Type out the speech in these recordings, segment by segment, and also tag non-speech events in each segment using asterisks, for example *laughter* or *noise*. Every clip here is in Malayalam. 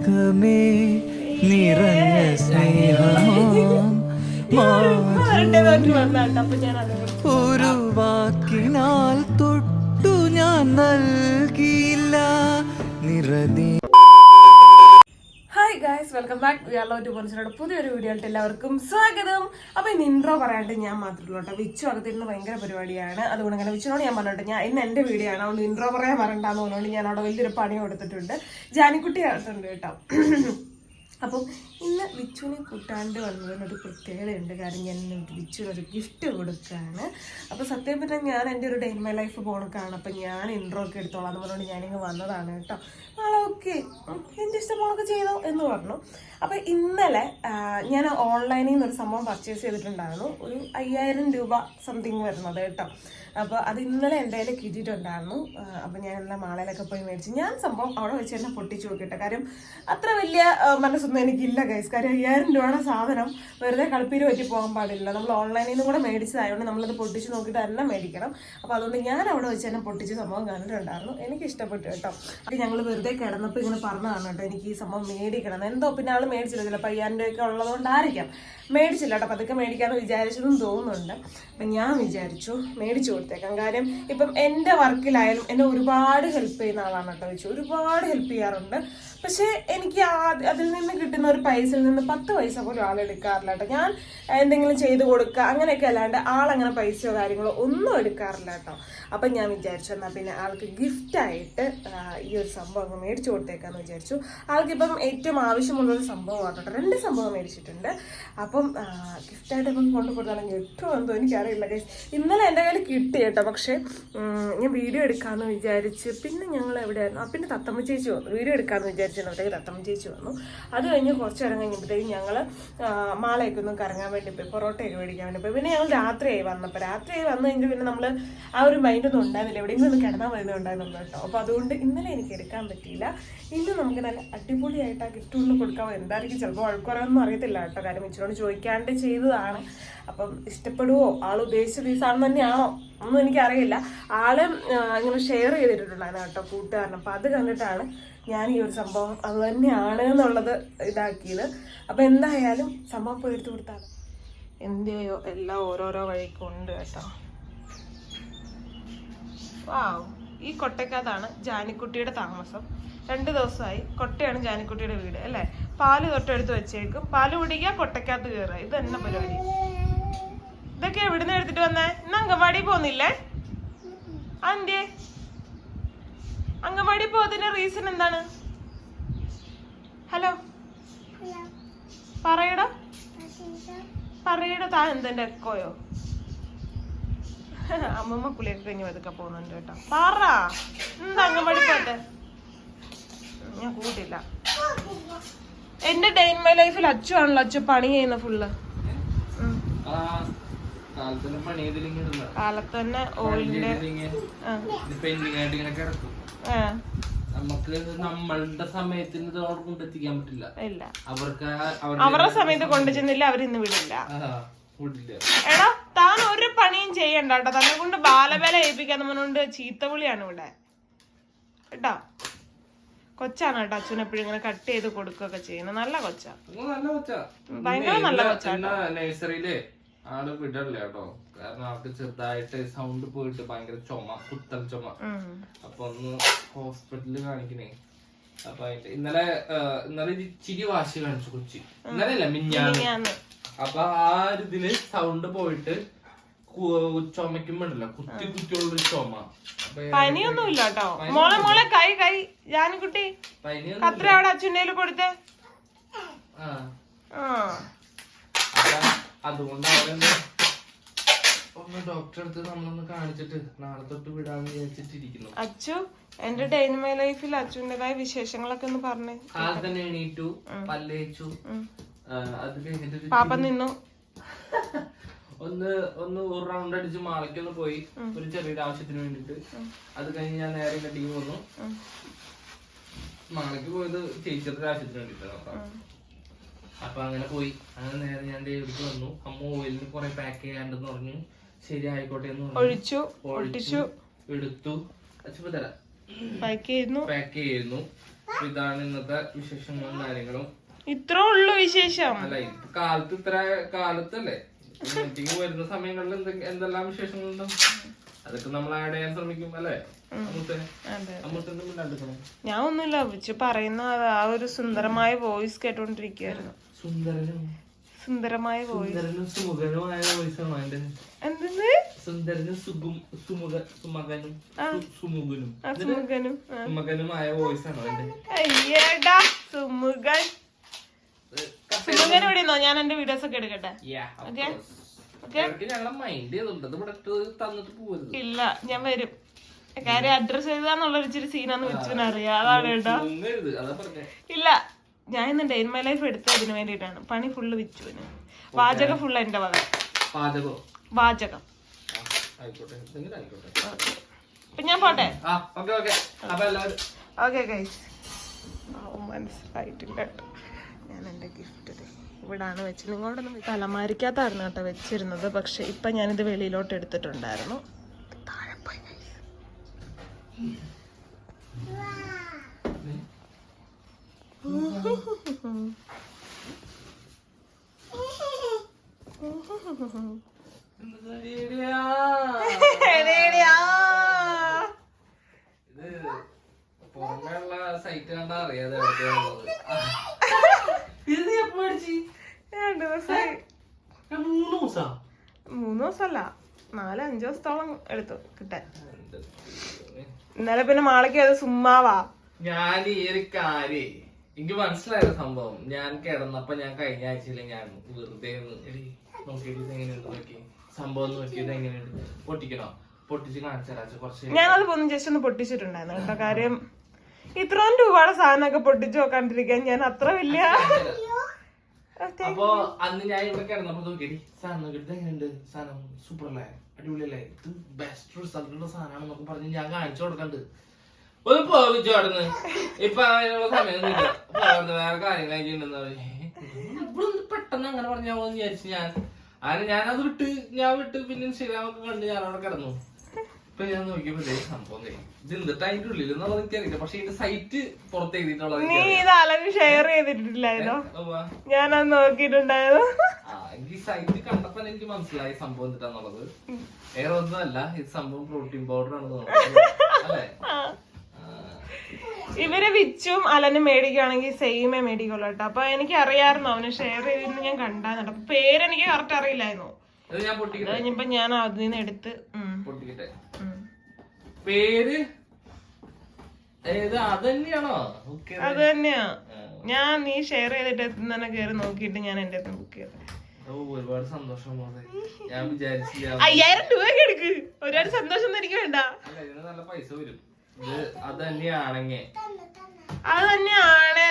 നഖമേ നിറഞ്ഞ സ്നേഹമാം ഒരു വാക്കിനാൽ തൊട്ടു ഞാൻ നൽകിയില്ല. ഗായ്സ് വെൽക്കം ബാക്ക് വിയാളോ ടു പോലീസിനോട് പുതിയൊരു വീഡിയോ ആയിട്ട് എല്ലാവർക്കും സ്വാഗതം. അപ്പൊ ഇന്ന് ഇൻട്രോ പറയാണ്ട് ഞാൻ മാത്രമല്ല കേട്ടോ. വിച്ചു അകത്തിരുന്ന് ഭയങ്കര പരിപാടിയാണ്. അതുകൊണ്ട് അങ്ങനെ വിച്ചുനോട് ഞാൻ പറഞ്ഞിട്ട്. ഞാൻ ഇന്ന് എന്റെ വീഡിയോ ആണ്. അതുകൊണ്ട് ഇൻട്രോ പറയാൻ വരണ്ടെന്ന് പറഞ്ഞുകൊണ്ട് ഞാൻ അവിടെ വലിയൊരു പണി കൊടുത്തിട്ടുണ്ട് ജാനിക്കുട്ടി ആയിട്ടുണ്ട് കേട്ടോ. അപ്പം ഇന്ന് വിച്ചുവിനെ കൂട്ടാണ്ട് വന്നതിനൊരു പ്രത്യേകതയുണ്ട്. കാരണം ഞാൻ ഇന്ന് വിച്ചുവിനൊരു ഗിഫ്റ്റ് കൊടുക്കുകയാണ് അപ്പോൾ സത്യം പറഞ്ഞാൽ ഞാൻ എന്റെ ഒരു ഡേ മൈ ലൈഫ് പോണക്കാണ് അപ്പം ഞാൻ ഇൻട്രോ ഒക്കെ എടുത്തോളാം. എന്ന് പറഞ്ഞുകൊണ്ട് ഞാനിങ്ങ് വന്നതാണ് കേട്ടോ. ആളെ ഓക്കെ എന്റെ ഇഷ്ടമുള്ളതൊക്കെ ചെയ്തോ എന്ന് പറഞ്ഞു. അപ്പോൾ ഇന്നലെ ഞാൻ ഓൺലൈനിൽ നിന്ന് ഒരു സംഭവം പർച്ചേസ് ചെയ്തിട്ടുണ്ടായിരുന്നു. ഒരു അയ്യായിരം രൂപ സംതിങ് വരുന്നത് കേട്ടോ. അപ്പോൾ അത് ഇന്നലെ എന്റെ കയ്യിൽ കിട്ടിയിട്ടുണ്ടായിരുന്നു. അപ്പോൾ ഞാൻ എല്ലാം മാളയിലൊക്കെ പോയി മേടിച്ചു ഞാൻ സംഭവം അവിടെ വെച്ച് തന്നെ പൊട്ടിച്ചു നോക്കിയിട്ട്. കാര്യം അത്ര വലിയ മനസ്സൊന്നും എനിക്കില്ല ഗൈസ് കാര്യം അയ്യായിരം രൂപയുടെ സാധനം വെറുതെ കളിപ്പീര് പറ്റി പോകാൻ പാടില്ല നമ്മൾ ഓൺലൈനിൽ നിന്ന് കൂടെ മേടിച്ചതായതുകൊണ്ട് നമ്മളത് പൊട്ടിച്ച് നോക്കിയിട്ട് തന്നെ മേടിക്കണം. അപ്പോൾ അതുകൊണ്ട് ഞാൻ അവിടെ വെച്ച് തന്നെ പൊട്ടിച്ച് സംഭവം കണ്ടിട്ടുണ്ടായിരുന്നു. എനിക്ക് ഇഷ്ടപ്പെട്ടു കേട്ടോ. അത് ഞങ്ങൾ വെറുതെ കിടന്നപ്പോൾ ഇങ്ങനെ പറഞ്ഞതാണ് കേട്ടോ. എനിക്ക് ഈ സംഭവം മേടിക്കണം. എന്തോ പിന്നെ ആൾ മേടിച്ചില്ല. ചിലപ്പോൾ അയ്യായിരം രൂപയൊക്കെ ഉള്ളതുകൊണ്ടായിരിക്കാം. മേടിച്ചില്ല കേട്ടോ. പതുക്കെ മേടിക്കാമെന്ന് വിചാരിച്ചതും തോന്നുന്നുണ്ട്. അപ്പം ഞാൻ വിചാരിച്ചു മേടിച്ചു കൊടുത്തേക്കാം. കാര്യം ഇപ്പം എന്റെ വർക്കിലായാലും എന്നെ ഒരുപാട് ഹെൽപ്പ് ചെയ്യുന്ന ആളാണ് കേട്ടോ വെച്ചു ഒരുപാട് ഹെൽപ്പ് ചെയ്യാറുണ്ട്. പക്ഷേ എനിക്ക് അതിൽ നിന്ന് കിട്ടുന്ന ഒരു പൈസയിൽ നിന്ന് പത്ത് പൈസ പോലും ആളെടുക്കാറില്ല കേട്ടോ. ഞാൻ എന്തെങ്കിലും ചെയ്തു കൊടുക്കുക അങ്ങനെയൊക്കെ അല്ലാണ്ട് ആളങ്ങനെ പൈസയോ കാര്യങ്ങളോ ഒന്നും എടുക്കാറില്ല കേട്ടോ. അപ്പം ഞാൻ വിചാരിച്ചു എന്നാൽ പിന്നെ ആൾക്ക് ഗിഫ്റ്റായിട്ട് ഈ ഒരു സംഭവം അങ്ങ് മേടിച്ചു കൊടുത്തേക്കാന്ന് വിചാരിച്ചു. ആൾക്കിപ്പം ഏറ്റവും ആവശ്യമുള്ളൊരു സംഭവം കേട്ടോ. രണ്ട് സംഭവം മേടിച്ചിട്ടുണ്ട്. അപ്പം ഗിഫ്റ്റായിട്ട് ഇപ്പം കൊണ്ടു കൊടുത്താണെങ്കിൽ ഏറ്റവും എന്തോ എനിക്കറിയില്ല ഇന്നലെ എന്റെ കയ്യിൽ കിട്ടി കേട്ടോ. പക്ഷേ ഞാൻ വീഡിയോ എടുക്കാമെന്ന് വിചാരിച്ച് പിന്നെ ഞങ്ങൾ എവിടെയായിരുന്നു ആ പിന്നെ തത്തമ്മ ചേച്ചി വന്നു. വീഡിയോ എടുക്കാമെന്ന് വിചാരിച്ചിട്ടുണ്ടെങ്കിൽ തത്തമ്മ ചേച്ചി വന്നു. അത് കഴിഞ്ഞ് കുറച്ച് നേരം കഴിഞ്ഞപ്പോഴത്തേക്ക് ഞങ്ങൾ മാളയൊക്കെ ഒന്ന് കറങ്ങാൻ വേണ്ടി പോയി പൊറോട്ടയൊക്കെ മേടിക്കാൻ വേണ്ടി പോയി. പിന്നെ ഞങ്ങൾ രാത്രിയായി വന്നപ്പോൾ. രാത്രിയായി വന്നു പിന്നെ നമ്മൾ ആ ഒരു മൈൻഡൊന്നും ഉണ്ടായിരുന്നില്ല. എവിടെയെങ്കിലും ഒന്ന് കിടന്നാൽ മതി ഉണ്ടായിരുന്നുള്ളൂ കേട്ടോ. അപ്പോൾ അതുകൊണ്ട് ഇന്നലെ എനിക്ക് എടുക്കാൻ പറ്റിയില്ല. ഇന്ന് നമുക്ക് നല്ല അടിപൊളിയായിട്ട് ആ ഗിഫ്റ്റ് കൊണ്ട് കൊടുക്കാൻ എന്തായിരിക്കും? ചിലപ്പോൾ വഴക്കുറവൊന്നും അറിയത്തില്ല കേട്ടോ. കാര്യം ഇച്ചിനോട് ചോദിക്കാണ്ട് ചെയ്തതാണ്. അപ്പം ഇഷ്ടപ്പെടുവോ? ആൾ ഉദ്ദേശിച്ച പീസാണെന്ന് തന്നെയാണോ? ഒന്നും എനിക്കറിയില്ല. ആൾ ഇങ്ങനെ ഷെയർ ചെയ്തിട്ടുള്ളതാണ് കേട്ടോ കൂട്ടുകാരൻ. അപ്പം അത് കണ്ടിട്ടാണ് ഞാൻ ഈ ഒരു സംഭവം അത് തന്നെയാണ് എന്നുള്ളത് ഇതാക്കിയത്. അപ്പം എന്തായാലും സംഭവം പോയി എടുത്തു കൊടുത്താണ് എന്റെയോ എല്ലാം ഓരോരോ വഴിക്കുണ്ട് കേട്ടോ. വാവ്. ഈ കൊട്ടയ്ക്കകത്താണ് ജാനിക്കുട്ടിയുടെ താമസം. രണ്ട് ദിവസമായി കൊട്ടയാണ് ജാനിക്കുട്ടിയുടെ വീട് അല്ലേ? പാൽ തൊട്ടെടുത്ത് വെച്ചേക്കും. പാൽ കുടിക്കുക കൊട്ടയ്ക്കകത്ത് കയറുക ഇത് തന്നെ പരിപാടി. ഇതൊക്കെ എവിടുന്ന് എടുത്തിട്ട് വന്നേ? ഇന്ന് അംഗൻവാടി പോന്നില്ലേ അന്ത്യേ അംഗൻവാടി പോകുന്നതിന്റെ റീസൺ എന്താണ്? ഹലോ പറയടോ. പറയടോ താൻ എന്തെന്റെ എക്കോയോ അമ്മമ്മ കുളിയൊക്കെ കഴിഞ്ഞ് പതുക്കെ പോകുന്നുണ്ട് കേട്ടോ. പറ എന്താ അംഗൻവാടി പോട്ടെ ഞാൻ കൂട്ടില്ല. എന്റെ ഡേ ഇൻ മൈ ലൈഫിൽ അച്ചു ആണല്ലോ അച്ചു പണി ചെയ്യുന്ന ഫുള്ള് കാലത്തെല്ലാം പണി ചെയ്തില്ലെങ്കിൽ കാലത്ത് തന്നെ ഓയിലിന്റെ നമുക്ക് നമ്മളുടെ സമയത്തിന് ഇത് അവിടെ കൊണ്ടെത്തിക്കാൻ പറ്റില്ല. ഇല്ല. അവർക്ക് അവരുടെ സമയത്ത് കൊണ്ടു ചെന്നില്ല അവർ ഇന്ന് വിടില്ല. എടാ താൻ ഒരു പണിയും ചെയ്യണ്ട കേട്ടോ. തന്നെ കൊണ്ട് ബാലവേല ഏൽപ്പിക്കാന്ന് പറഞ്ഞുകൊണ്ട് ചീത്തവിളിയാണ് ഇവിടെ. കേട്ടോ? കൊച്ചാണ് കേട്ടോ അച്ഛൻ എപ്പോഴും ഇങ്ങനെ കട്ട് ചെയ്ത് കൊടുക്കുകയൊക്കെ ചെയ്യുന്നത്. നല്ല കൊച്ചാ. നല്ല കൊച്ചാ. ഭയങ്കര നല്ല കൊച്ചാ നഴ്സറിയിൽ ആൾ വിടല്ലേ കേട്ടോ? കാരണം ആൾക്ക് ചെറുതായിട്ട് സൗണ്ട് പോയിട്ട് ഭയങ്കര ചുമ കുത്തൽ ചുമ. അപ്പൊ ഒന്ന് ഹോസ്പിറ്റലിൽ കാണിക്കണേ. അപ്പൊ അതിന്റെ ഇന്നലെ ഇന്നലെ ചിരി ഇച്ചിരി വാശി കാണിച്ചു കൊച്ചി. ഇന്നലെ അല്ല മിഞ്ഞാന്ന് ഞാന്ന് അപ്പൊ ആ ഒരു ഇതിൽ സൗണ്ട് പോയിട്ട് ചുമക്കുമ്പോണ്ടല്ലോ കുത്തി കുത്തിയുള്ളൊരു ചുമ. പനിയൊന്നുമില്ല കേട്ടോ. മോളെ മോളെ കൈ കൈ ജാനിക്കുട്ടി. കത്ര അവിടെ കയ്യിൽ കൊടുത്തേ? ആ. അതുകൊണ്ട് അവരെന്താ ഒന്ന് ഡോക്ടറെ അടുത്ത് നമ്മളൊന്ന് കാണിച്ചിട്ട് നാളെ തൊട്ട് വിടാന്ന് വിചാരിച്ചിട്ടിരിക്കുന്നു. അച്ചു എന്റെ ഡൈനമൈ ലൈഫിൽ അച്ഛന്റെതായ വിശേഷങ്ങളൊക്കെ ഒന്ന് പറഞ്ഞേ കാലത്ത് തന്നെ എണീറ്റു പല്ലേച്ചു. അത് കഴിഞ്ഞിട്ട് പാപ്പ നിന്നു. *laughs* ഒന്ന് ഒന്ന് ഒരു റൗണ്ട് അടിച്ച് മാളയ്ക്കൊന്ന് പോയി. ഒരു ചെറിയൊരു ആവശ്യത്തിന് വേണ്ടിട്ട്. അത് കഴിഞ്ഞ് ഞാൻ നേരെ പോന്നു ഉം. മാളയ്ക്ക് പോയത് ചേച്ചിയുടെ ആവശ്യത്തിന് വേണ്ടിട്ടാണ് അപ്പൊ അങ്ങനെ പോയി. അങ്ങനെ നേരെ ഞാൻ ഡേവിഡിക്ക് വന്നു. അമ്മ ഓയിലിന് കുറെ പാക്ക് ചെയ്യാണ്ടെന്ന് പറഞ്ഞു. ശരി ആയിക്കോട്ടെ എന്ന് പറഞ്ഞു. ഒഴിച്ചു ഒട്ടിച്ചു. എടുത്തു. പാക്ക് ചെയ്യുന്നു. പാക്ക് ചെയ്യുന്നു. ഇതാണ് ഇന്നത്തെ വിശേഷങ്ങളും കാര്യങ്ങളും. ഇത്രേ ഉള്ളു വിശേഷം. അല്ല ഇപ്പൊ കാലത്ത് ഇത്ര കാലത്തല്ലേ? മീറ്റിംഗ് വരുന്ന സമയങ്ങളിൽ എന്തെ- എന്തെല്ലാം വിശേഷങ്ങളുണ്ട്? അതൊക്കെ നമ്മൾ ആഡ് ചെയ്യാൻ ശ്രമിക്കും അല്ലേ? ഞാൻ ഒന്നുമില്ല വിളിച്ച് പറയുന്ന ആ- ആ ഒരു സുന്ദരമായ വോയിസ് കേട്ടോണ്ടിരിക്കുകയായിരുന്നു സുന്ദരനും സുന്ദരമായ സുന്ദരനും സുമുഖനുമായ വോയിസാണ് എന്റെ എന്തെന്ന്? സുന്ദരനും സുഗും സുമുഖ സുമകനും സുമുഖനും. സുമുഖനും. സുമകനുമായ വോയിസാണ് എന്റെ അയ്യടാ സുമുഖൻ. സുമുഖൻ ഇവിടെ നിന്നോ ഞാൻ എന്റെ വീഡിയോസ് ഒക്കെ എടുക്കട്ടെ. ഇല്ല ഞാൻ വരും. കാര്യം അഡ്രസ് എഴുതാന്നുള്ള ഇച്ചിരി സീനാന്ന് വിച്ചുവിന് അറിയാം അതാണ് കേട്ടോ. ഇല്ല ഞാൻ ഇന്ന് ഡെയിൻ മൈ ലൈഫ് എടുത്തത് ഇതിന് വേണ്ടിയിട്ടാണ്. പണി ഫുള്ള് വിച്ചുവിന് വാചകം ഫുള്ള് എന്റെ വക. വാചകം? അപ്പൊ ഞാൻ പോട്ടെ? ഓക്കെ ഗൈസ് മനസ്സിലായിട്ടില്ല കേട്ടോ. ഞാൻ എന്റെ ഗിഫ്റ്റ് ഇവിടാണ് വെച്ച് നിങ്ങളോടൊന്നും തലമാരിക്കാത്തായിരുന്നു കേട്ടോ വെച്ചിരുന്നത്. പക്ഷെ ഇപ്പം ഞാനിത് വെളിയിലോട്ട് എടുത്തിട്ടുണ്ടായിരുന്നു. താഴെ പോയി സൈറ്റ് കണ്ടാ അറിയാതെ എവിടെയാണുള്ളത്. ഇത് എപ്പോ? രണ്ട് ദിവസമായി മൂന്ന് ദിവസാ? മൂന്ന് ദിവസമല്ല നാല് അഞ്ച് ദിവസത്തോളം എടുത്തു കിട്ടാൻ. ഇന്നലെ പിന്നെ മാളയ്ക്ക് അത് സുമ്മാവാ ഞാൻ ഈ ഒരു കാര്യേ എനിക്ക് മനസ്സിലായ സംഭവം. ഞാൻ കിടന്നപ്പോ ഞാൻ കഴിഞ്ഞ ആഴ്ചയിൽ ഞാൻ വെറുതെ നോക്കിയിട്ട് എങ്ങനെയുണ്ട് നോക്കി. സംഭവം നോക്കിയത് എങ്ങനെയുണ്ട്. പൊട്ടിക്കണോ? പൊട്ടിച്ച് കാണിച്ചാ കുറച്ച് ഞാനത് ഒന്ന് ജസ്റ്റ് ഒന്ന് പൊട്ടിച്ചിട്ടുണ്ടായിരുന്നു കേട്ടോ. കാര്യം ഇത്രയും രൂപയുടെ സാധനമൊക്കെ പൊട്ടിച്ചു നോക്കാണ്ടിരിക്കാൻ ഞാൻ അത്ര വലിയ അപ്പൊ അന്ന് ഞാൻ ഇവിടെ കിടന്നപ്പോ നോക്കിയടി സാധനം നോക്കിയിട്ട് എങ്ങനെയുണ്ട്? സാധനം സൂപ്പർ അല്ലേ അടിപൊളിയല്ലേ? ഇത് ബെസ്റ്റ് റിസൾട്ടുള്ള സാധനമാണെന്നൊക്കെ പറഞ്ഞ് ഞാൻ കാണിച്ചു കൊടുക്കണ്ട്. ഒന്ന് പോവിച്ചു അവിടുന്ന്. ഇപ്പൊ അതിനുള്ള സമയം വേറെ കാര്യങ്ങളൊക്കെ ഉണ്ടെന്ന് പറഞ്ഞു. ഇവിടെ പെട്ടെന്ന് അങ്ങനെ പറഞ്ഞാവോന്ന് വിചാരിച്ചു ഞാൻ. അങ്ങനെ ഞാനത് വിട്ട് ഞാൻ വിട്ട് പിന്നെ ഇൻസ്റ്റാഗ്രാമൊക്കെ കണ്ട് ഞാൻ അവിടെ കിടന്നു. ഇപ്പൊ ഞാൻ നോക്കിയപ്പോ ഇതേ സംഭവം. ഇത് എന്നിട്ട് അതിന്റെ ഉള്ളിൽ എന്നുള്ളത് എനിക്കറിയില്ല പക്ഷെ ഇതിന്റെ സൈറ്റ് പുറത്ത് എഴുതിയിട്ടുള്ളത് നീ. ഇത് ഷെയർ ചെയ്തിട്ടില്ലായിരുന്നോ. ഞാനത് നോക്കിയിട്ടുണ്ടായിരുന്നു. ഈ സൈറ്റ് കണ്ടപ്പോ എനിക്ക് മനസ്സിലായി സംഭവം എന്നിട്ടാന്നുള്ളത് വേറെ ഒന്നുമല്ല. ഇത് സംഭവം പ്രോട്ടീൻ പൗഡർ ആണെന്ന് അല്ലേ? ഇവർ വിച്ചും അലനും മേടിക്കുകയാണെങ്കിൽ സെയിമേ മേടിക്കുള്ളൂ കേട്ടോ. അപ്പൊ എനിക്ക് അറിയാമായിരുന്നു അവന് ഷെയർ ചെയ്തിരുന്നു ഞാൻ കണ്ടായിരുന്നു അപ്പൊ പേരെനിക്ക് കറക്റ്റ് അറിയില്ലായിരുന്നു. കഴിഞ്ഞപ്പോ ഞാൻ അതിൽ നിന്ന് എടുത്ത് പേര്? അത് തന്നെയാ. ഞാൻ നീ ഷെയർ ചെയ്തിട്ട് എത്തുന്ന കയറി നോക്കിയിട്ട് ഞാൻ എന്റെ അടുത്ത് ബുക്ക് ചെയ്തത് ഒരുപാട് സന്തോഷം ഞാൻ വിചാരിച്ചില്ല അയ്യായിരം രൂപ എടുക്ക്. ഒരുപാട് സന്തോഷം എനിക്ക് വേണ്ട. നല്ല പൈസ വരും. അത് തന്നെയാണെങ്കിൽ അത് തന്നെയാണ്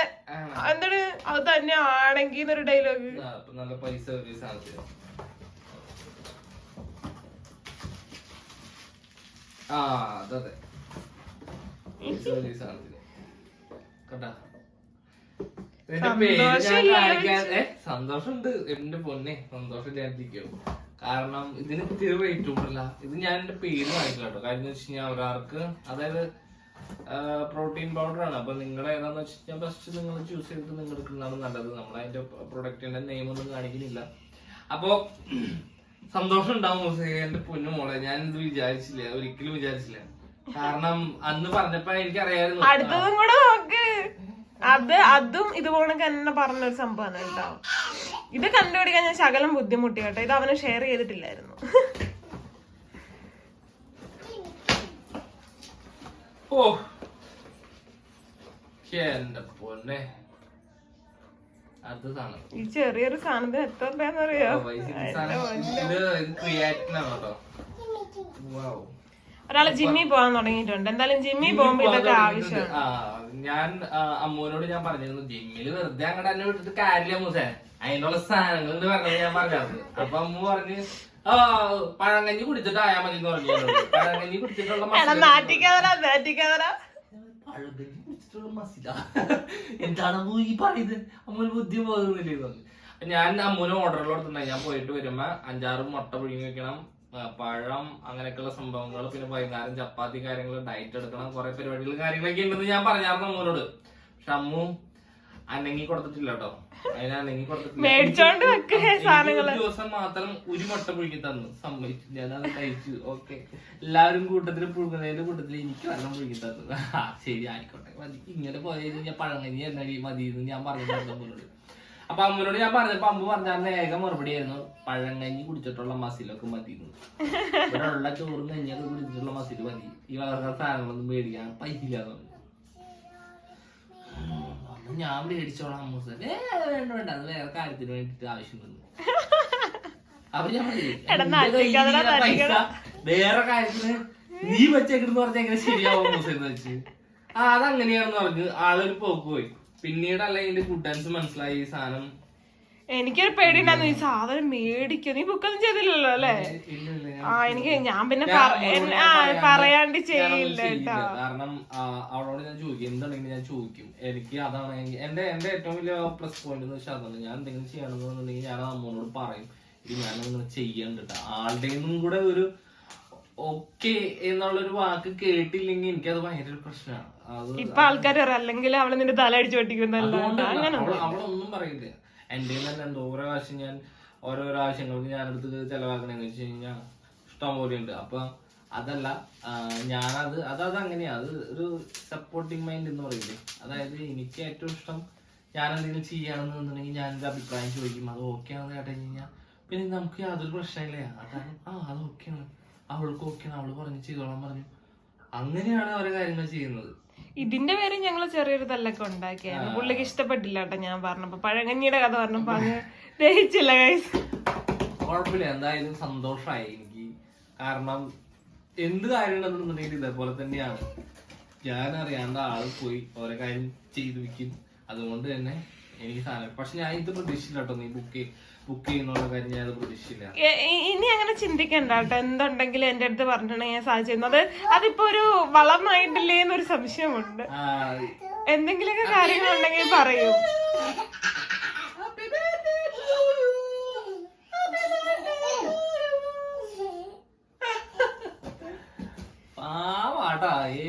എന്താണ് അത് തന്നെയാണെങ്കിൽ എന്നൊരു ഡയലോഗ് നല്ല പൈസ സാധനത്തിന് ആ പൈസ സാധനത്തിന് കണ്ടാ? ഞാൻ സന്തോഷമുണ്ട്. എന്റെ പൊന്നെ സന്തോഷമില്ലാണ്ടിരിക്കും കാരണം ഇതിന് ഇത്തിരി റേറ്റ് കൂടുതല ഇത് ഞാൻ എന്റെ പേര് വാങ്ങിക്കില്ല കേട്ടോ. കാര്യം വെച്ച് കഴിഞ്ഞാൽ ഒരാൾക്ക് അതായത് പ്രോട്ടീൻ പൗഡർ ആണ്. അപ്പൊ നിങ്ങളുടെ ഏതാന്ന് വെച്ച് കഴിഞ്ഞാൽ ഫസ്റ്റ് നിങ്ങൾ ചൂസ് ചെയ്തിട്ട് നിങ്ങൾ എടുക്കുന്നതാണ് നല്ലത്. നമ്മൾ അതിന്റെ പ്രൊഡക്റ്റിന്റെ നെയിം ഒന്നും കാണിക്കുന്നില്ല അപ്പോ സന്തോഷം ഉണ്ടാവും എന്റെ പൊന്നു മോളെ. ഞാൻ ഇത് വിചാരിച്ചില്ല. ഒരിക്കലും വിചാരിച്ചില്ല. കാരണം അന്ന് പറഞ്ഞപ്പോ എനിക്കറിയായിരുന്നു അടുത്തതും കൂടെ നോക്ക്. അത് അതും ഇതുപോലെ തന്നെ പറഞ്ഞൊരു സംഭവമാണ് കേട്ടോ. ഇത് കണ്ടുപിടിക്കാൻ ഞാൻ ശകലം ബുദ്ധിമുട്ടി കേട്ടോ. ഇത് അവന് ഷെയർ ചെയ്തിട്ടില്ലായിരുന്നു. ഓ. എന്റെ പൊന്നെ. ഈ ചെറിയൊരു സാധനത്തിന് എത്ര രൂപയാന്ന് അറിയോ. ഒരാൾ ജിമ്മി പോകാൻ തുടങ്ങിയിട്ടുണ്ട്. എന്തായാലും ജിമ്മി പോകുമ്പോ ഇതൊക്കെ ആവശ്യമാണ്. ഞാൻ അമ്മൂനോട് ഞാൻ പറഞ്ഞിരുന്നു ജിമ്മിൽ വെറുതെ അങ്ങോട്ട് എന്നെ വിട്ടിട്ട് കാര്യമില്ല മൂസേ. അതിനുള്ള സാധനങ്ങൾ പറഞ്ഞത് ഞാൻ പറഞ്ഞത് അപ്പൊ അമ്മ പറഞ്ഞ് ആ പഴങ്കഞ്ഞി കുടിച്ചിട്ട് ആയാ മതി എന്ന് പറഞ്ഞു. പഴങ്കഞ്ഞി കുടിച്ചിട്ടുള്ള പഴങ്കഞ്ഞി കുടിച്ചിട്ടുള്ള മസില. എന്താണ് ഈ പറയുന്നത്? അമ്മ ബുദ്ധി പോകുന്നില്ലേ എന്ന് പറഞ്ഞു. ഞാൻ അമ്മൂന് ഓർഡറുകൾ കൊടുത്തിട്ടുണ്ടായി ഞാൻ പോയിട്ട് വരുമ്പോ അഞ്ചാറ് മുട്ട പുഴുങ്ങി വെക്കണം പഴം അങ്ങനെയൊക്കെയുള്ള സംഭവങ്ങൾ പിന്നെ വൈകുന്നേരം ചപ്പാത്തി കാര്യങ്ങൾ ഡയറ്റ് എടുക്കണം കുറെ പരിപാടികളും കാര്യങ്ങളൊക്കെ ഉണ്ടെന്ന് ഞാൻ പറഞ്ഞായിരുന്നു അമ്മൂനോട് പക്ഷെ അമ്മു അനങ്ങി കൊടുത്തിട്ടില്ല കേട്ടോ. അതിന് അനങ്ങി കൊടുത്തിട്ടില്ല. മേടിച്ചോണ്ട് വെക്ക് എനിക്ക് ഒരു ദിവസം മാത്രം ഒരു മുട്ട പുഴുങ്ങി തന്നു. സമ്മതിച്ചു ഞാൻ അത് കഴിച്ചു. ഓക്കെ. എല്ലാവരും കൂട്ടത്തിൽ പുഴുങ്ങുന്നതിന്റെ കൂട്ടത്തിൽ എനിക്ക് വെള്ളം പുഴുങ്ങി തന്നു. ആ, ശരി ആയിക്കോട്ടെ. മതി. ഇങ്ങനെ പോയത് ഞാൻ പഴങ്ങനി എന്നടി മതി എന്ന് ഞാൻ പറഞ്ഞു അമ്മനോട്. അപ്പൊ അമ്മനോട് ഞാൻ പറഞ്ഞപ്പോ അമ്മ പറഞ്ഞ ഏക മറുപടി ആയിരുന്നു. പഴങ്ങഞ്ഞി കുടിച്ചിട്ടുള്ള മസിലൊക്കെ മതി എന്ന്. ഇവിടെ ഉള്ള ചോറും കഞ്ഞിയൊക്കെ കുടിച്ചിട്ടുള്ള മസിൽ മതി. ഈ വേറെ സാധനങ്ങളൊന്നും മേടിക്കാൻ പൈസ ഞാൻ മേടിച്ചോളാം അടിച്ചോളാം സാർ ഏ വേണ്ട വേണ്ട. അത് വേറെ കാര്യത്തിന് വേണ്ടിട്ട് ആവശ്യം വന്നു. അപ്പൊ ഞാൻ പറഞ്ഞു, "എന്റെ പൈസ വേറെ കാര്യത്തിന് നീ വെച്ചേക്കെന്ന് പറഞ്ഞാൽ എങ്ങനെ ശരിയാവും മൂസ എന്ന് വെച്ച് ആ അതങ്ങനെയാണെന്ന് പറഞ്ഞു ആളൊരു പോക്ക് പോയി. പിന്നീടല്ല ഇതിന്റെ കൂട്ടാൻസ് മനസ്സിലായി ഈ സാധനം. എനിക്കൊരു പേടിയുണ്ടായിരുന്നു ഈ സാധനം മേടിക്കും? നീ ബുക്കൊന്നും ചെയ്തില്ലല്ലോ അല്ലേ? ഇല്ല, ഇല്ല, ഞാൻ ആ എനിക്ക് ഞാൻ പിന്നെ പറയാണ്ട് ചെയ്യില്ല. കേട്ടോ. കാരണം അവളോട് ഞാൻ ചോദിക്കും എന്തുണ്ടെങ്കിലും ഞാൻ ചോദിക്കും. എനിക്ക് അതാണ് എന്റെ എന്റെ ഏറ്റവും വലിയ പ്ലസ് പോയിന്റ് എന്ന് വെച്ചാൽ അതാണ്. ഞാൻ എന്തെങ്കിലും ചെയ്യണമെന്നുണ്ടെങ്കിൽ ഞാൻ അമ്മോനോട് പറയും. ഇത് ഞാൻ ചെയ്യണ്ട കേട്ടോ ആളുടെ കൂടെ ഒരു ഓക്കെ എന്നുള്ളൊരു വാക്ക് കേട്ടില്ലെങ്കിൽ എനിക്ക് അത് ഭയങ്കര ഒരു പ്രശ്നമാണ് ഇപ്പൊ ആൾക്കാർ അല്ലെങ്കിൽ അവൾ നിന്റെ തല അടിച്ചു പൊട്ടിക്കുന്നല്ല അവളൊന്നും പറയില്ല. എന്റെ തന്നെ എന്തോ ഓരോ പ്രാവശ്യം ഞാൻ ഓരോ ആവശ്യങ്ങൾക്ക് ഞാൻ എടുത്ത് ചെലവാക്കണെന്ന് വെച്ച് കഴിഞ്ഞാൽ ഇഷ്ടം പോലെ ഉണ്ട് അപ്പൊ അതല്ല ഞാനത് അതത് അത് അങ്ങനെയാ അത് ഒരു സപ്പോർട്ടിങ് മൈൻഡ് എന്ന് പറയില്ലേ. അതായത് എനിക്ക് ഏറ്റവും ഇഷ്ടം ഞാൻ എന്തെങ്കിലും ചെയ്യുകയാണെന്നുണ്ടെങ്കിൽ ഞാൻ എന്റെ അഭിപ്രായം ചോദിക്കും. അത് ഓക്കെ ആണെന്ന് കേട്ട് കഴിഞ്ഞാൽ പിന്നെ നമുക്ക് യാതൊരു പ്രശ്നമില്ല. അതാണ് ആ അത് ഓക്കെയാണ് അവൾക്ക് ഓക്കെയാണ് അവൾ പറഞ്ഞു ചെയ്തോളാൻ പറഞ്ഞു. അങ്ങനെയാണ് ഓരോ കാര്യങ്ങൾ ചെയ്യുന്നത്. ഇതിന്റെ പേര് ഞങ്ങൾ ചെറിയൊരു തല്ലൊക്കെ ഉണ്ടാക്കിയായിരുന്നു. പുള്ളിക്ക് ഇഷ്ടപ്പെട്ടില്ല കേട്ടോ ഞാൻ പറഞ്ഞപ്പോ. പഴങ്ങനിയുടെ കഥ പറഞ്ഞപ്പോ അങ്ങ് ദഹിച്ചില്ല കുഴപ്പമില്ല. എന്തായാലും സന്തോഷമായി കാരണം എന്ത് കാര്യം ഉണ്ടെന്നുണ്ടെങ്കിൽ ഇതേപോലെ തന്നെയാണ്. ഞാൻ അറിയാണ്ട് ആൾ പോയി ഓരോ കാര്യം ചെയ്തു വെക്കും. അതുകൊണ്ട് തന്നെ എനിക്ക് സാധനം പക്ഷെ ഞാൻ ഇത് പ്രതീക്ഷിച്ചില്ല കേട്ടോ നീ ബുക്ക് ബുക്ക് ചെയ്യുന്നുള്ള കാര്യം ഞാൻ പ്രതീക്ഷിച്ചില്ല. ഇനി അങ്ങനെ ചിന്തിക്കണ്ട കേട്ടോ എന്തുണ്ടെങ്കിലും എന്റെ അടുത്ത് പറഞ്ഞിട്ടുണ്ടെങ്കിൽ ഞാൻ സാധിച്ചിരുന്നു അത് അതിപ്പോ ഒരു വളമായിട്ടില്ലേ എന്നൊരു സംശയമുണ്ട് എന്തെങ്കിലുമൊക്കെ കാര്യങ്ങളുണ്ടെങ്കിൽ പറയൂ.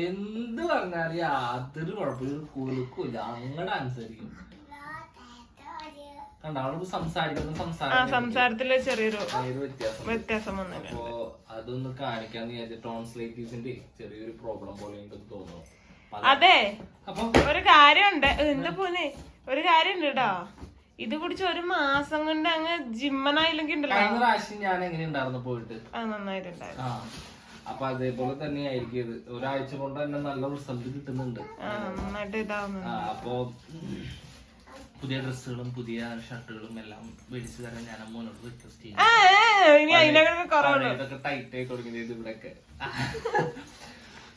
എന്ത് പറഞ്ഞാലും യാതൊരു കുഴപ്പമില്ല. കുലുക്കൂല അങ്ങടെ അനുസരിക്കും. കണ്ട? അവളോട് സംസാരിക്കുന്ന സംസാരം സംസാരത്തിൽ ചെറിയൊരു വ്യത്യാസം വന്നിട്ടുണ്ട് അപ്പോ അതൊന്ന് കാണിക്കാന്ന് വിചാരിച്ച ചെറിയൊരു പ്രോബ്ലം പോലെ എനിക്ക് തോന്നുന്നു. അതെ. അപ്പൊ ഒരു കാര്യമുണ്ട്. എന്താ പോനെ ഒരു കാര്യമുണ്ട് കേട്ടോ ഇത് കുടിച്ച് ഒരു മാസം കൊണ്ട് അങ്ങ് ജിമ്മനായില്ലെങ്കിൽ ഉണ്ടല്ലോ. പ്രാവശ്യം ഞാൻ എങ്ങനെ ഉണ്ടായിരുന്നു പോയിട്ട്? ആ നന്നായിട്ടുണ്ടായിരുന്നു. അപ്പൊ അതേപോലെ തന്നെ ആയിരിക്കും ഇത്. ഒരാഴ്ച കൊണ്ട് തന്നെ നല്ല റിസൾട്ട് കിട്ടുന്നുണ്ട്. അപ്പൊ പുതിയ ഡ്രസ്സുകളും പുതിയ ഷർട്ടുകളും എല്ലാം മേടിച്ചു തരാൻ ഞാൻ അമ്മോനോട് റിക്വസ്റ്റ് ചെയ്യും ഇതൊക്കെ ടൈറ്റ് ആയി തുടങ്ങിയത് ഇവിടെയൊക്കെ.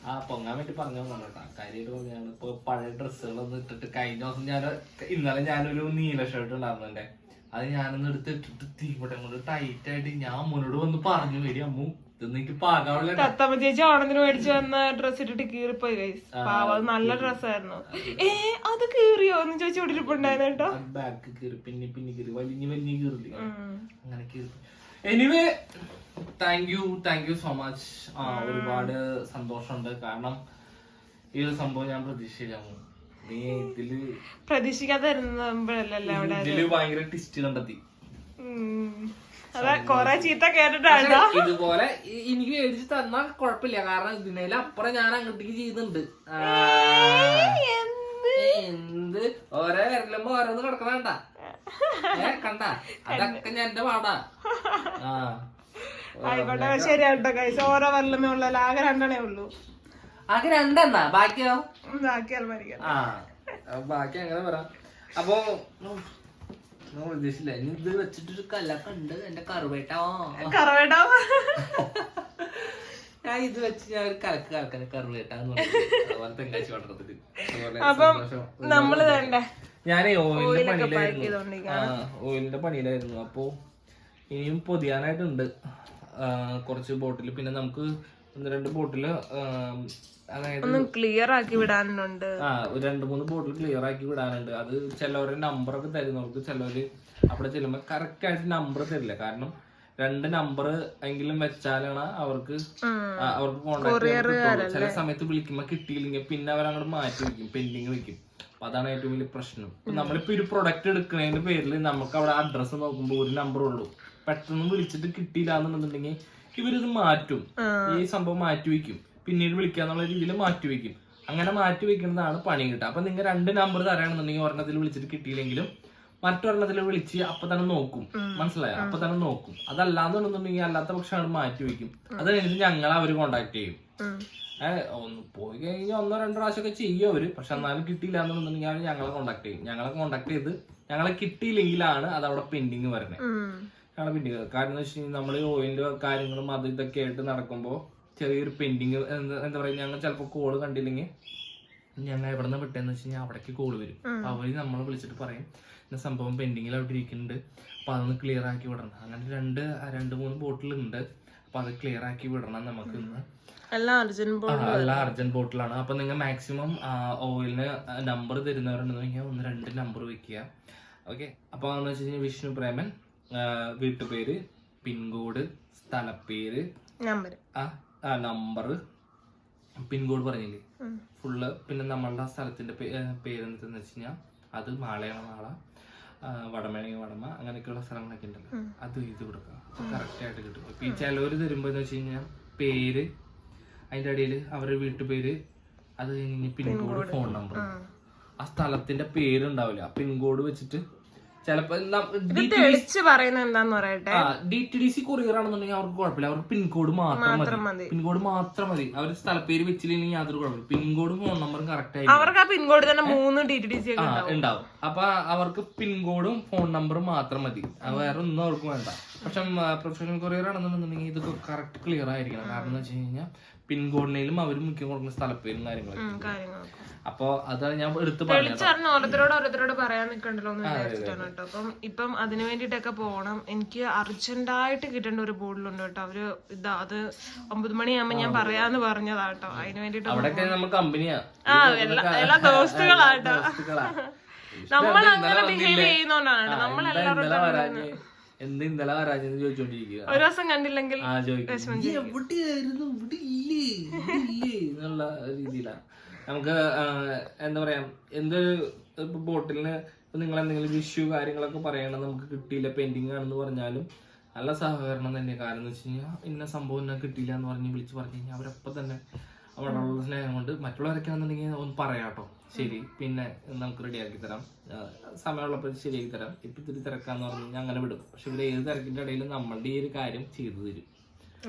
ആ പൊങ്ങാൻ വേണ്ടി പറഞ്ഞു കേട്ടോ. കാര്യമായിട്ട് പറഞ്ഞാണ് ഇപ്പൊ പഴയ ഡ്രസ്സുകളൊന്നും ഇട്ടിട്ട് കഴിഞ്ഞ ദിവസം ഞാൻ ഇന്നലെ ഞാനൊരു നീല ഷർട്ട് ഉണ്ടായിരുന്നു എന്റെ അത് ഞാനൊന്ന് എടുത്ത് ഇട്ടിട്ട് തീപടം കൊണ്ട് ടൈറ്റ് ആയിട്ട് ഞാൻ മോനോട് വന്ന് പറഞ്ഞു വരും അമ്മു തത്തമ്മ ചേച്ചി ഓണത്തിന് മേടിച്ചു വന്ന ഡ്രസ് ഇട്ടിട്ട് കീറിപ്പോയി ഗൈസ് പാവ നല്ല ഡ്രസ് ആയിരുന്നു ഏ അത് കീറിയോ? എന്ന് ചോദിച്ചു ഇവിടെ ഇരിപ്പുണ്ടായിരുന്നു കേട്ടോ ബാക്ക് കീറി പിന്നെ പിന്നെ കീറി. വലിഞ്ഞ് വലിഞ്ഞ് കീറില്ല? ഉം. അങ്ങനെ കീറി. Anyway thank you thank you so much ഒരുപാട് സന്തോഷമുണ്ട്. കാരണം ഈ ഒരു സംഭവം ഞാൻ പ്രതീക്ഷിച്ചില്ല. നീ ഇതിൽ പ്രതീക്ഷിക്കാതെ ഇതിൽ ഭയങ്കര ടിസ്റ്റ് കണ്ടെത്തി. അതാ കൊറേ ചീത്ത കേട്ടിട്ടാണ് ഇതുപോലെ എനിക്ക് മേടിച്ച് തന്നാൽ കുഴപ്പമില്ല കാരണം ഇതിനേലും അപ്പുറം ഞാൻ അങ്ങോട്ടേക്ക് ചെയ്യുന്നുണ്ട്. എന്ത്? ഓരോ വിരലുമ്പോ ഓരോന്ന് കിടക്കണണ്ട ഏ കണ്ട? അതൊക്കെ ഞാൻ എന്റെ പാടാ. ആ. ആയിക്കോട്ടെ ശരിയാട്ടോ കൈസ് ഓരോ വല്ലമേ ഉള്ളല്ലോ ആകെ രണ്ടെണ്ണേ ഉള്ളൂ. ആകെ രണ്ടെണ്ണ? ബാക്കിയോ? ബാക്കി ആ. ബാക്കി അങ്ങനെ പറ അപ്പൊ ഉദ്ദേശിച്ചില്ല. ഇനി ഇത് വെച്ചിട്ടൊരു കല്ലൊക്കെ ഉണ്ട്. എന്റെ കറുവേട്ടോ. കറവേട്ടോ? ഞാൻ ഇത് വെച്ച് ഞാൻ ഒരു കലക്ക് കറുവേട്ടാന്ന് പറഞ്ഞു അപ്പം. നമ്മൾ വേണ്ട ഓയിലിന്റെ പണിയിലായിരുന്നു. ആ ഓയിലിന്റെ പണിയിലായിരുന്നു. അപ്പോ ഇനിയും പൊതിയാനായിട്ടുണ്ട്. കുറച്ച് ബോട്ടിൽ പിന്നെ നമുക്ക് ഒന്ന് രണ്ട് ബോട്ടിൽ അതായത് ഒന്ന് ക്ലിയർ ആക്കി വിടാനുണ്ട്. ആ ഒരു രണ്ട് മൂന്ന് ബോട്ടിൽ ക്ലിയർ ആക്കി വിടാനുണ്ട്. അത് ചിലവരുടെ നമ്പർ ഒക്കെ തരും. നമുക്ക് ചിലവര് അവിടെ ചെല്ലുമ്പോ കറക്റ്റ് ആയിട്ട് നമ്പർ തരില്ല. കാരണം രണ്ട് നമ്പർ എങ്കിലും വെച്ചാലാണ് അവർക്ക് അവർക്ക് കോൺടാക്ട് ചില സമയത്ത് വിളിക്കുമ്പോ കിട്ടിയില്ലെങ്കിൽ പിന്നെ അവരങ്ങോട്ട് മാറ്റി വെക്കും പെൻഡിങ് വെക്കും അപ്പൊ അതാണ് ഏറ്റവും വലിയ പ്രശ്നം. നമ്മളിപ്പോ ഒരു പ്രൊഡക്റ്റ് എടുക്കുന്നതിന്റെ പേരിൽ നമുക്ക് അവിടെ അഡ്രസ്സ് നോക്കുമ്പോൾ ഒരു നമ്പർ ഉള്ളൂ. പെട്ടെന്ന് വിളിച്ചിട്ട് കിട്ടിയില്ല എന്നുണ്ടെന്നുണ്ടെങ്കിൽ ഇവരിത് മാറ്റും. ഈ സംഭവം മാറ്റി വെക്കും. പിന്നീട് വിളിക്കാന്നുള്ള രീതിയിൽ മാറ്റി വെക്കും. അങ്ങനെ മാറ്റി വെക്കുന്നതാണ് പണി കിട്ടുക. അപ്പൊ നിങ്ങൾ രണ്ട് നമ്പർ തരാണെന്നുണ്ടെങ്കിൽ ഒരെണ്ണത്തിൽ വിളിച്ചിട്ട് കിട്ടിയില്ലെങ്കിലും മറ്റൊരെണ്ണത്തിൽ വിളിച്ച് അപ്പൊ തന്നെ നോക്കും. മനസ്സിലായോ? അപ്പൊ തന്നെ നോക്കും. അതല്ലാന്നുണ്ടെന്നുണ്ടെങ്കിൽ അല്ലാത്ത പക്ഷെ അവിടെ മാറ്റി വെക്കും. അത് കഴിഞ്ഞിട്ട് ഞങ്ങൾ അവർ കോണ്ടാക്ട് ചെയ്യും. ഒന്ന് പോയി കഴിഞ്ഞാൽ ഒന്നോ രണ്ടോ പ്രാവശ്യമൊക്കെ ചെയ്യും അവർ. പക്ഷെ എന്നാലും കിട്ടിയില്ല എന്നുണ്ടെന്നുണ്ടെങ്കിൽ അവർ ഞങ്ങളെ കോണ്ടാക്ട് ചെയ്യും. ഞങ്ങളെ കോണ്ടാക്ട് ചെയ്ത് ഞങ്ങളെ കിട്ടിയില്ലെങ്കിലാണ് അത് അവിടെ പെൻഡിങ് വരുന്നത് ഞങ്ങളെ പിന്നീട് കാരണം എന്ന് വെച്ച് കഴിഞ്ഞാൽ നമ്മൾ ഓയിലിന്റെ കാര്യങ്ങളും അത് ഇതൊക്കെ ആയിട്ട് നടക്കുമ്പോൾ ചെറിയൊരു പെൻഡിങ് എന്താ പറയുക ഞങ്ങൾ ചിലപ്പോൾ കോൾ കണ്ടില്ലെങ്കിൽ ഞങ്ങൾ എവിടെ നിന്ന് വിട്ടേന്ന് വെച്ച് കഴിഞ്ഞാൽ അവിടേക്ക് കോൾ വരും. അവർ അവർ നമ്മളെ വിളിച്ചിട്ട് പറയും ഇന്ന സംഭവം പെൻഡിങ്ങിൽ അവിടെ ഇരിക്കുന്നുണ്ട്. അപ്പൊ അതൊന്ന് ക്ലിയർ ആക്കി വിടണം. അങ്ങനെ രണ്ട് രണ്ട് മൂന്ന് ബോട്ടിൽ ഉണ്ട് അപ്പൊ അത് ക്ലിയർ ആക്കി വിടണം നമുക്ക് ഇന്ന്. എല്ലാം അർജന്റ് ബോട്ടിലാണ് അപ്പൊ നിങ്ങൾ മാക്സിമം ഓയിലിന് നമ്പർ തരുന്നവരുണ്ടെന്ന് പറഞ്ഞാൽ ഒന്ന് രണ്ട് നമ്പർ വെക്കുക. ഓക്കെ അപ്പൊ എന്ന് വെച്ച് കഴിഞ്ഞാൽ വിഷ്ണു പ്രേമൻ വീട്ടുപേര് പിൻകോഡ് സ്ഥലപ്പേര് നമ്പർ ആ നമ്പർ പിൻകോഡ് പറഞ്ഞില്ലേ? ഫുള്ള് പിന്നെ നമ്മളുടെ സ്ഥലത്തിന്റെ പേര് എന്താ വെച്ച് കഴിഞ്ഞാൽ അത് മാളയാണ് മാള വടമേണി വടമേണെങ്കിൽ വടമ അങ്ങനെയൊക്കെയുള്ള സ്ഥലങ്ങളൊക്കെ ഉണ്ടല്ലോ. അത് എഴുതി കൊടുക്കുക. കറക്റ്റ് ആയിട്ട് കിട്ടും. ഇപ്പൊ ഈ ചിലവര് തരുമ്പോ എന്ന് വെച്ച് കഴിഞ്ഞാൽ പേര് അതിന്റെ അടിയിൽ അവരുടെ വീട്ടുപേര് അത് കഴിഞ്ഞ് പിൻകോഡ് ഫോൺ നമ്പർ ആ. സ്ഥലത്തിന്റെ പേര് ഉണ്ടാവില്ല. പിൻകോഡ് വെച്ചിട്ട് ചിലപ്പോ പറയുന്നത് എന്താന്ന് പറയട്ടെ? D T D C courier ആണെന്നുണ്ടെങ്കിൽ അവർക്ക് കുഴപ്പമില്ല. അവർക്ക് പിൻകോഡ് മാത്രം മതി. പിൻകോഡ് മാത്രം മതി. അവർ സ്ഥലപ്പേര് വെച്ചില്ലെങ്കിൽ യാതൊരു കുഴപ്പമില്ല. പിൻകോഡും ഫോൺ നമ്പറും കറക്റ്റ് ആയി അവർക്ക് ആ പിൻകോഡ് തന്നെ മൂന്ന് ഡി ടി ഡി സി ഉണ്ടാവും. അപ്പൊ അവർക്ക് പിൻകോഡും ഫോൺ നമ്പറും മാത്രം മതി. വേറെ ഒന്നും അവർക്ക് വേണ്ട. പക്ഷെ പ്രൊഫഷണൽ കൊറിയർ ആണെന്നുണ്ടെന്നുണ്ടെങ്കിൽ ഇതൊക്കെ കറക്റ്റ് ക്ലിയർ ആയിരിക്കണം. കാരണം എന്ന് വെച്ച് കഴിഞ്ഞാൽ പിൻകോഡിനെങ്കിലും അവർ മുഖ്യം കൊടുക്കുന്ന സ്ഥലപ്പേരും കാര്യങ്ങളും കാര്യങ്ങളൊക്കെ. അപ്പൊ അത് ഞാൻ എടുത്ത് പറഞ്ഞു ഓരോരുത്തരോട് ഓരോരുത്തരോട് പറയാൻ നിൽക്കണ്ടല്ലോ എന്ന് വിചാരിച്ചിട്ടാണ് കേട്ടോ. അപ്പം ഇപ്പം അതിന് വേണ്ടിട്ടൊക്കെ പോകണം. എനിക്ക് അർജന്റായിട്ട് കിട്ടേണ്ട ഒരു ബോർഡിലുണ്ട് കേട്ടോ. അവർ ഇതാ അത് ഒമ്പത് മണിയാകുമ്പോ ഞാൻ പറയാന്ന് പറഞ്ഞതാട്ടോ അതിന് വേണ്ടിട്ട് ആ. എല്ലാ എല്ലാ ദോസ്തുകളാട്ടോ നമ്മൾ അങ്ങനെ ബിഹേവ് ചെയ്യുന്നോണ്ടാണ് നമ്മൾ എന്ത് ഇന്നലെ വരാഞ്ഞെന്ന് ചോദിച്ചോണ്ടിരിക്കുക ഒരു ദിവസം കണ്ടില്ലെങ്കിൽ ആ ചോദിക്കും. "നീ എവിടെയായിരുന്നു? ഇവിടെ ഇല്ലേ? ഇല്ലേ? എന്നുള്ള രീതിയിലാണ് നമുക്ക് എന്താ പറയാ എന്തൊരു ബോട്ടിലിന് നിങ്ങൾ എന്തെങ്കിലും ഇഷ്യൂ കാര്യങ്ങളൊക്കെ പറയണം നമുക്ക് കിട്ടിയില്ല പെൻഡിങ് ആണെന്ന് പറഞ്ഞാലും നല്ല സഹകരണം തന്നെ കാരണം എന്ന് വെച്ച് കഴിഞ്ഞാൽ ഇന്ന സംഭവം കിട്ടിയില്ല എന്ന് പറഞ്ഞ് വിളിച്ച് പറഞ്ഞു കഴിഞ്ഞാൽ അവരപ്പം തന്നെ അവിടെ ഉള്ള സ്നേഹം കൊണ്ട് മറ്റുള്ളവരൊക്കെ ആണെന്നുണ്ടെങ്കിൽ ഒന്ന് പറയാട്ടോ ശരി പിന്നെ നമുക്ക് റെഡിയാക്കി തരാം. സമയമുള്ളപ്പോൾ ശരിയാക്കി തരാം. ഇപ്പൊ ഇത്തിരി തിരക്കാന്ന് പറഞ്ഞു ഞാൻ അങ്ങനെ വിടും. പക്ഷെ ഇവർ ഏത് തിരക്കിന്റെ ഇടയിലും നമ്മളുടെ ഈ ഒരു കാര്യം ചെയ്തു തരും.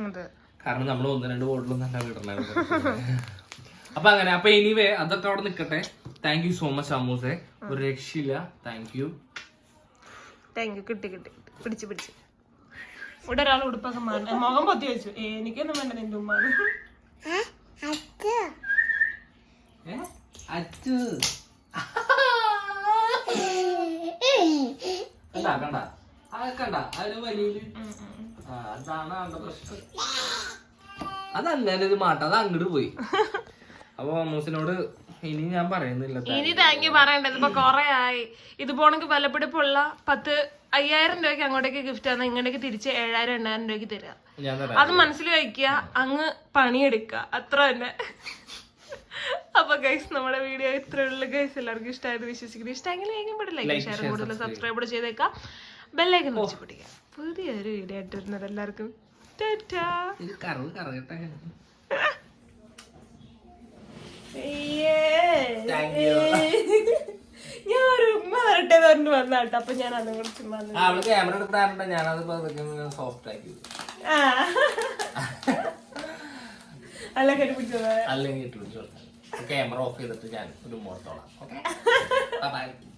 അതെ. കാരണം നമ്മൾ ഒന്ന് രണ്ട് ബോട്ടിലും നല്ല വിടണം. അപ്പൊ അങ്ങനെ അപ്പൊ എനിവേ അതൊക്കെ അവിടെ നിൽക്കട്ടെ. താങ്ക് യു സോ മച്ച് അമ്മൂസെ. ഒരു രക്ഷയില്ല. താങ്ക് യു താങ്ക് യു കിട്ടി കിട്ടി പിടിച്ചു പിടിച്ചു. ഇവിടെ ഒരാൾ ഉടുപ്പൊക്കെ മാറി. മുഖം പൊത്തി വെച്ചു. എനിക്കൊന്നും വേണ്ട നിന്റെ ഉമ്മ അച്ചു. കണ്ട കണ്ട. ആ കണ്ട. അതിന് വലിയ ആ, അതാണ് അവന്റെ പ്രശ്നം. അതങ്ങനെ ഒരു മാട്ട അത് അങ്ങോട്ട് പോയി. അപ്പൊ അമ്മൂസിനോട് ഇനി ഞാൻ പറയുന്നില്ല ഇനി താങ്ക് യു പറയണ്ടത് ഇപ്പൊ കൊറേ ആയി. ഇത് പോണെങ്കിൽ വിലപിടിപ്പുള്ള പത്ത് അയ്യായിരം രൂപയ്ക്ക് അങ്ങോട്ടേക്ക് ഗിഫ്റ്റ് ആണ് ഇങ്ങോട്ടേക്ക് തിരിച്ച് ഏഴായിരം എണ്ണായിരം രൂപയ്ക്ക് തരാം. അത് മനസ്സിൽ വയ്ക്കുക അങ്ങ് പണിയെടുക്കുക. അത്ര തന്നെ. *laughs* അപ്പൊ ഗൈസ് നമ്മുടെ വീഡിയോ ഇത്ര ഉള്ളു. ഗൈസ് എല്ലാവർക്കും ഇഷ്ടമായത് വിശ്വസിക്കുന്നു. ഇഷ്ടമെങ്കിൽ പെടില്ല ലൈക്ക് ഷെയർ കൂടുതൽ സബ്സ്ക്രൈബ് ചെയ്തേക്കാം. ബെല്ലൈക്കൻ വെച്ച് പിടിക്കാം പുതിയൊരു വീഡിയോ ആയിട്ട് വരുന്നത് എല്ലാവർക്കും. ടാറ്റാ *laughs* *laughs* ഞാൻ ഒരു ഉമ്മ വരട്ടെ പറഞ്ഞു വന്നാട്ടോ അപ്പൊ ഞാൻ അതും കൂടെ ചുമ്മാ നിന്ന്. ആ, അവൾ ക്യാമറ എടുക്കാറുണ്ട് ഞാനത് സോഫ്റ്റ് ആക്കി ആ. അല്ല അല്ലെങ്കിൽ ക്യാമറ ഓഫ് ചെയ്തിട്ട് ഞാൻ ഒരു മോർത്തോളാം ഓക്കെ *laughs*